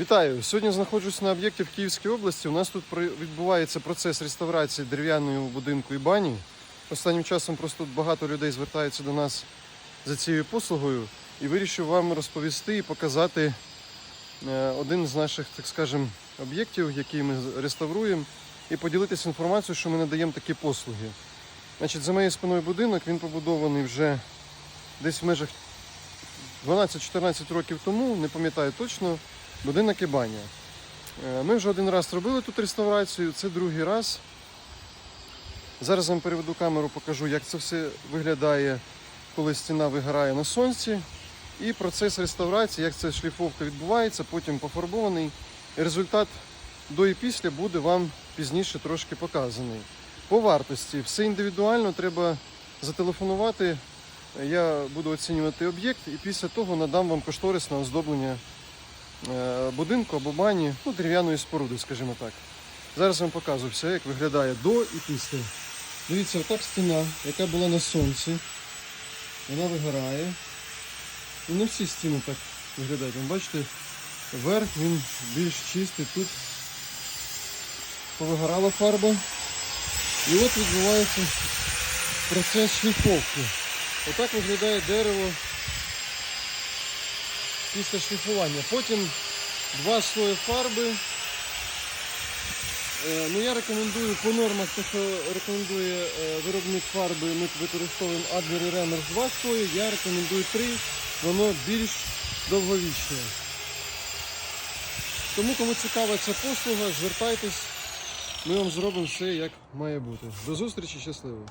Вітаю! Сьогодні знаходжусь на об'єкті в Київській області. У нас тут відбувається процес реставрації дерев'яного будинку і бані. Останнім часом просто багато людей звертаються до нас за цією послугою і вирішив вам розповісти і показати е, один з наших, так скажем, об'єктів, який ми реставруємо, і поділитися інформацією, що ми надаємо такі послуги. Значить, за моєю спиною будинок він побудований вже десь в межах 12-14 років тому, не пам'ятаю точно, будинок і баня. Е, Ми вже один раз робили тут реставрацію, це другий раз. Зараз вам переведу камеру, покажу, як це все виглядає, коли стіна вигорає на сонці. І процес реставрації, як ця шліфовка відбувається, потім пофарбований. Результат до і після буде вам пізніше трошки показаний. По вартості все індивідуально, треба зателефонувати. Я буду оцінювати об'єкт і після того надам вам кошторисне оздоблення будинку або бані, ну, дерев'яної споруди, скажімо так. Зараз вам показую все, як виглядає до і після. Дивіться, отак стіна, яка була на сонці. Вона вигорає. І не всі стіни так виглядають. Ви бачите, верх він більш чистий. Тут повигорала фарба. І от відбувається процес шліфовки. Отак виглядає дерево після шліфування. Потім два слої фарби. Е, Ну, я рекомендую по нормах, те, що рекомендує е, виробник фарби, ми використовуємо Adler і Renner два слої, я рекомендую три, воно більш довговічне. Тому кому цікава ця послуга, звертайтесь, ми вам зробимо все як має бути. До зустрічі, щасливо!